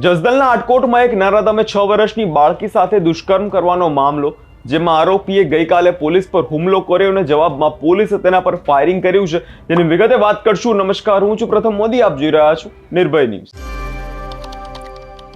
જસદલના આટકોટમાં એક નરાધમે છ વર્ષની બાળકી સાથે દુષ્કર્મ કરવાનો મામલો, જેમાં આરોપીએ ગઈકાલે પોલીસ પર હુમલો કર્યો અને જવાબમાં પોલીસે તેના પર ફાયરિંગ કર્યું છે. તેની વિગતે વાત કરશું. નમસ્કાર, હું છું પ્રથમ મોદી. આપ જોઈ રહ્યા છો નિર્ભય ન્યૂઝ.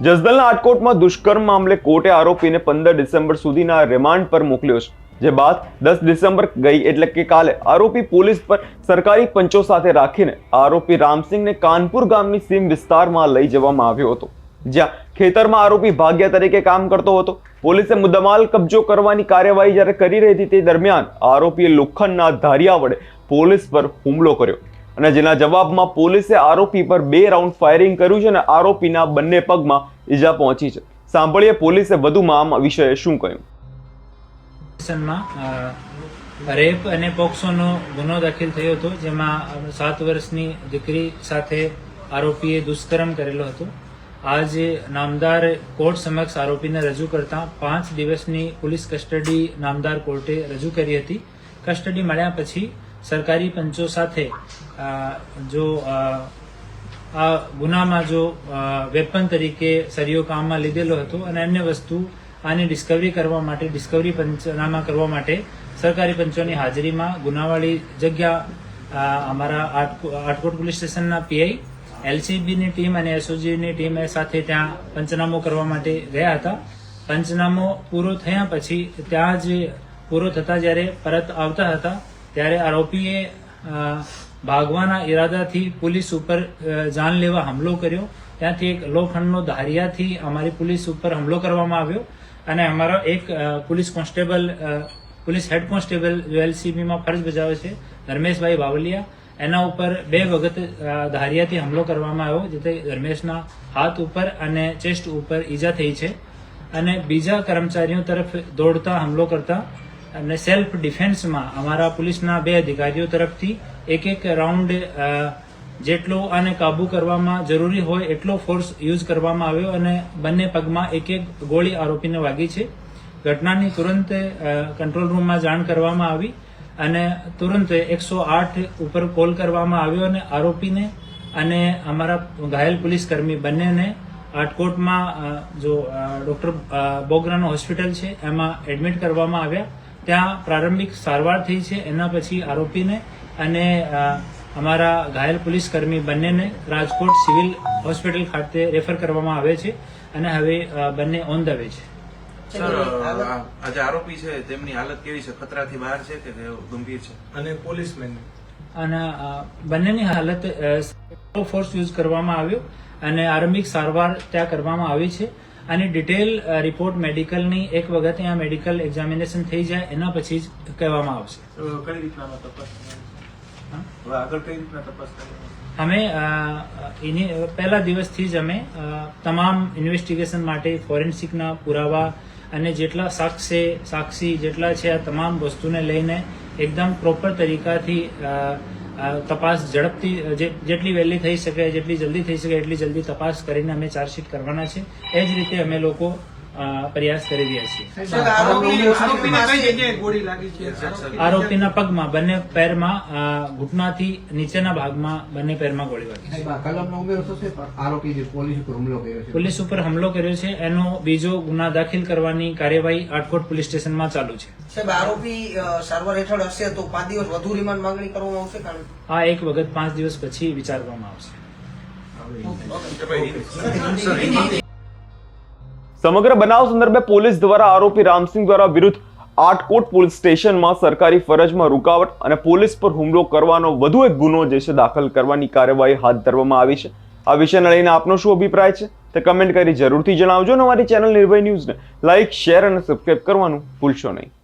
જસદલના આટકોટમાં દુષ્કર્મ મામલે કોર્ટે આરોપીને પંદર ડિસેમ્બર સુધીના રિમાન્ડ પર મોકલ્યો છે. જે બાદ દસ ડિસેમ્બર ગઈ એટલે કે કાલે આરોપી પોલીસ પર સરકારી પંચો સાથે રાખીને આરોપી રામસિંહને કાનપુર ગામની સીમ વિસ્તારમાં લઈ જવામાં આવ્યો હતો. જ્યાં ખેતરમાં આરોપી ભાગ્યા તરીકે કામ કરતો હતો. પોલીસે મુદ્દામાલ કબજો કરવાની કાર્યવાહી જ્યારે કરી રહી હતી તે દરમિયાન આરોપીએ લોખંડના ધારિયા વડે પોલીસ પર હુમલો કર્યો અને જેના જવાબમાં પોલીસે આરોપી પર બે રાઉન્ડ ફાયરિંગ કર્યું છે અને આરોપીના બંને પગમાં ઈજા પહોંચી છે. સાંભળીએ પોલીસે વધુમાં આ વિષયે શું કહ્યું? રેપ અને પોક્સોનો ગુનો દાખલ થયો હતો, જેમાં સાત વર્ષની દીકરી સાથે આરોપીએ દુષ્કર્મ કરેલો હતો. આજે નામદાર કોર્ટ સમક્ષ આરોપીને રજૂ કરતા પાંચ દિવસની પોલીસ કસ્ટડી નામદાર કોર્ટે રજૂ કરી હતી કસ્ટડી મળ્યા પછી સરકારી પંચો સાથે જો આ ગુનામાં જો વેપન તરીકે સરિયો કામમાં લીધેલો હતો અને અન્ય વસ્તુ આની ડિસ્કવરી કરવા માટે ડિસ્કવરી પંચનામા કરવા માટે સરકારી પંચોની હાજરીમાં ગુનાવાળી જગ્યા અમારા આટકો- આટકોટ પોલીસ સ્ટેશનના પીઆઈ એલસીબીની ટીમ અને એસઓજીની ટીમ સાથે ત્યાં પંચનામો કરવા માટે ગયા હતા. પંચનામો પૂરો થયા પછી ત્યાં જ પૂરો થતા જ્યારે પરત આવતા હતા, ત્યારે આરોપીએ ભાગવાના ઈરાદાથી પોલીસ ઉપર જાનલેવા હુમલો કર્યો. ત્યાંથી એક લોખંડનો ધારિયાથી અમારી પોલીસ ઉપર હુમલો કરવામાં આવ્યો અને અમારો એક police constable police head constable એલસીબીમાં ફરજ બજાવે છે, ધર્મેશભાઈ બાવલિયા એના ઉપર બે વખત ધારિયાથી હુમલો કરવામાં આવ્યો, જેથી ધર્મેશના હાથ ઉપર અને ચેસ્ટ ઉપર ઈજા થઈ છે. અને બીજા કર્મચારીઓ તરફ દોડતા હુમલો કરતા અને સેલ્ફ ડિફેન્સમાં અમારા પોલીસના બે અધિકારીઓ તરફથી એક એક રાઉન્ડ જેટલો આને કાબુ કરવામાં જરૂરી હોય એટલો ફોર્સ યુઝ કરવામાં આવ્યો અને બંને પગમાં એક એક ગોળી આરોપીને વાગી છે. ઘટનાની તુરંત કંટ્રોલ રૂમમાં જાણ કરવામાં આવી. અને તુરંત એકસો આઠ ઉપર કોલ કરવામાં આવ્યો અને આરોપીને અને અમારા ઘાયલ પોલીસ કર્મી બંનેને આટકોટમાં જો ડૉક્ટર ડોક્ટર બોગરાનો હોસ્પિટલ છે, એમાં એડમિટ કરવામાં આવ્યા. ત્યાં પ્રારંભિક સારવાર થઈ છે, એના પછી આરોપીને અને અમારા ઘાયલ પોલીસ કર્મી બંનેને રાજકોટ સિવિલ હોસ્પિટલ ખાતે રેફર કરવામાં આવે છે અને હવે બંને ઓન ધ વે છે. સર આ- આ જે આરોપી છે તેમની હાલત કેવી છે? ખતરાથી બહાર છે કે તે ગંભીર છે? અને પોલીસમેન? અને બંનેની હાલત ફોર્સ યુઝ કરવામાં આવ્યો અને આરંભિક સારવાર ત્યાં કરવામાં આવી છે. અને ડિટેલ રિપોર્ટ મેડિકલની એક વખત ત્યાં મેડિકલ એક્ઝામિનેશન થઈ જાય એના પછી જ કહેવામાં આવશે. કઈ રીતના તપાસ આગળ કઈ રીતના તપાસ કરવાની અમે અ, એની પહેલા દિવસથી જ અમે અ, તમામ ઇન્વેસ્ટિગેશન માટે ફોરેન્સિકના પુરાવા અને જેટલા સાક્ષી સાક્ષી જેટલા છે આ તમામ વસ્તુને લઈને એકદમ પ્રોપર તરીકાથી તપાસ ઝડપથી જેટલી વહેલી થઈ શકે, જેટલી જલ્દી થઈ શકે, એટલી જલ્દી તપાસ કરીને અમે ચાર્જશીટ કરવાના છે. એ જ રીતે અમે લોકો પ્રયાસ કરી રહ્યા છીએ. આરોપીને કઈ જગ્યાએ ગોળી લાગી છે? આરોપીના પગમાં બંને પેરમાં ઘૂંટણાથી નીચેના ભાગમાં બંને પેરમાં ગોળી વાગી છે. સાહેબ, આ કલમનો ઉમેરો થશે પણ આરોપી પોલીસ ઉપર હુમલો કર્યો છે. પોલીસ ઉપર હુમલો કર્યો છે એનો બીજો ગુના દાખલ કરવાની કાર્યવાહી આટકોટ પોલીસ સ્ટેશનમાં ચાલુ છે. સાહેબ આરોપી સારવાર હેઠળ હશે તો પાંચ દિવસ વધુ રિમાન્ડ માંગણી કરવામાં આવશે આ એક વખત પાંચ દિવસ પછી વિચારવામાં આવશે. સમગ્ર બનાવ સંદર્ભે પોલીસ દ્વારા આરોપી રામસિંહ દ્વારા વિરુદ્ધ આટકોટ પોલીસ સ્ટેશનમાં સરકારી ફરજમાં રૂકાવટ અને પોલીસ પર હુમલો કરવાનો વધુ એક ગુનો જે છે દાખલ કરવાની કાર્યવાહી હાથ ધરવામાં આવી છે. આ વિષયને લઈને આપનો શું અભિપ્રાય છે? તે કમેન્ટ કરી જરૂરથી જણાવજો અને અમારી ચેનલ નિર્ભય ન્યૂઝને લાઇક શેર અને સબસ્ક્રાઇબ કરવાનું ભૂલશો નહીં.